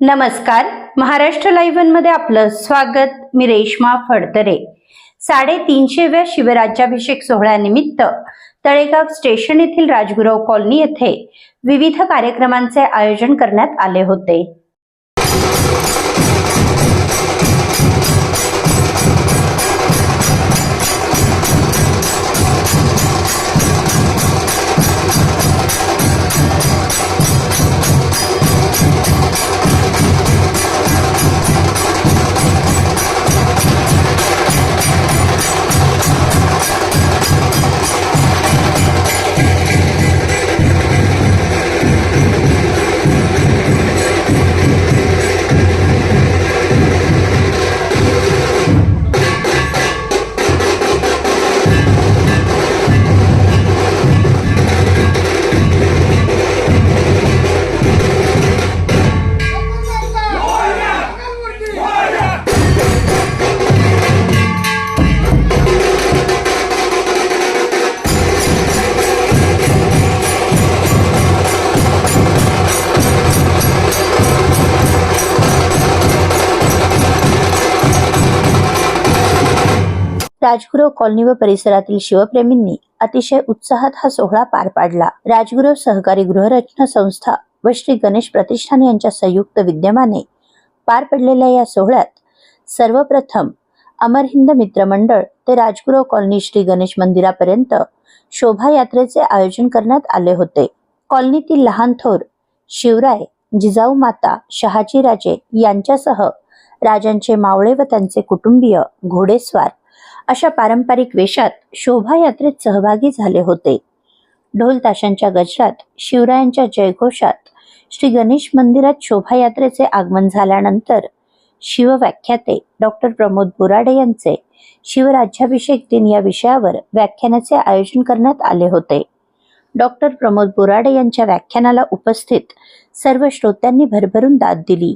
नमस्कार. महाराष्ट्र लाईव्हमध्ये आपलं स्वागत. मी रेश्मा फडतरे. साडेतीनशेव्या शिवराज्याभिषेक सोहळ्यानिमित्त तळेगाव स्टेशन येथील राजगुरव कॉलनी येथे विविध कार्यक्रमांचे आयोजन करण्यात आले होते. राजगुरव कॉलनी व परिसरातील शिवप्रेमींनी अतिशय उत्साहात हा सोहळा पार पाडला. राजगुरव सहकारी गृहरचना संस्था व श्री गणेश प्रतिष्ठान यांच्या संयुक्त विद्यमाने पार पडलेल्या या सोहळ्यात सर्वप्रथम अमर हिंद मित्रमंडळ ते राजगुरव कॉलनी श्री गणेश मंदिरापर्यंत शोभायात्रेचे आयोजन करण्यात आले होते. कॉलनीतील लहान थोर शिवराय जिजाऊ माता शहाजी राजे यांच्यासह राजांचे मावळे व त्यांचे कुटुंबीय घोडेस्वार अशा पारंपरिक वेशात शोभायात्रेत सहभागी झाले होते. ढोल ताशांच्या गजरात शिवरायांच्या जयघोषात श्री गणेश मंदिरात शोभायात्रेचे आगमन झाल्यानंतर शिवव्याख्याते डॉक्टर प्रमोद बोराडे यांचे शिवराज्याभिषेक दिन या विषयावर व्याख्यानाचे आयोजन करण्यात आले होते. डॉक्टर प्रमोद बोराडे यांच्या व्याख्यानाला उपस्थित सर्व श्रोत्यांनी भरभरून दाद दिली.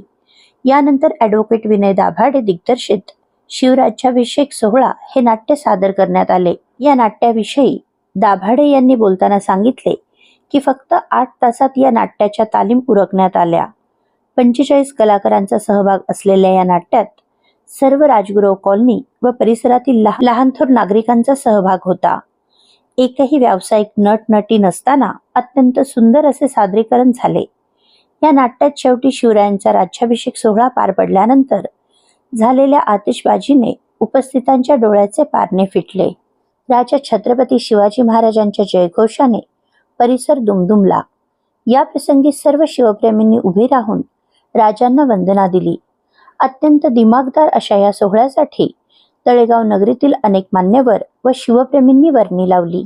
यानंतर ॲडव्होकेट विनय दाभाडे दिग्दर्शित शिवराज्याभिषेक सोहळा हे नाट्य सादर करण्यात आले. या नाट्याविषयी दाभाडे यांनी बोलताना सांगितले की फक्त आठ तासात या नाट्याच्या तालीम उरकण्यात आल्या. पंचेचाळीस कलाकारांचा सहभाग असलेल्या या नाट्यात सर्व राजगुरव कॉलनी व परिसरातील लहान लहानथोर नागरिकांचा सहभाग होता. एकही व्यावसायिक नट नटी नसताना अत्यंत सुंदर असे सादरीकरण झाले. या नाट्यात शेवटी शिवरायांचा राज्याभिषेक सोहळा पार पडल्यानंतर झालेल्या आतिषबाजीने उपस्थितांच्या डोळ्याचे पारणे फिटले. राजा छत्रपती शिवाजी महाराजांच्या जयघोषाने परिसर दुमदुमला. या प्रसंगी सर्व शिवप्रेमींनी उभे राहून राजांना वंदना दिली. अत्यंत दिमागदार अशा या सोहळ्यासाठी तळेगाव नगरीतील अनेक मान्यवर व शिवप्रेमींनी वर्णी लावली.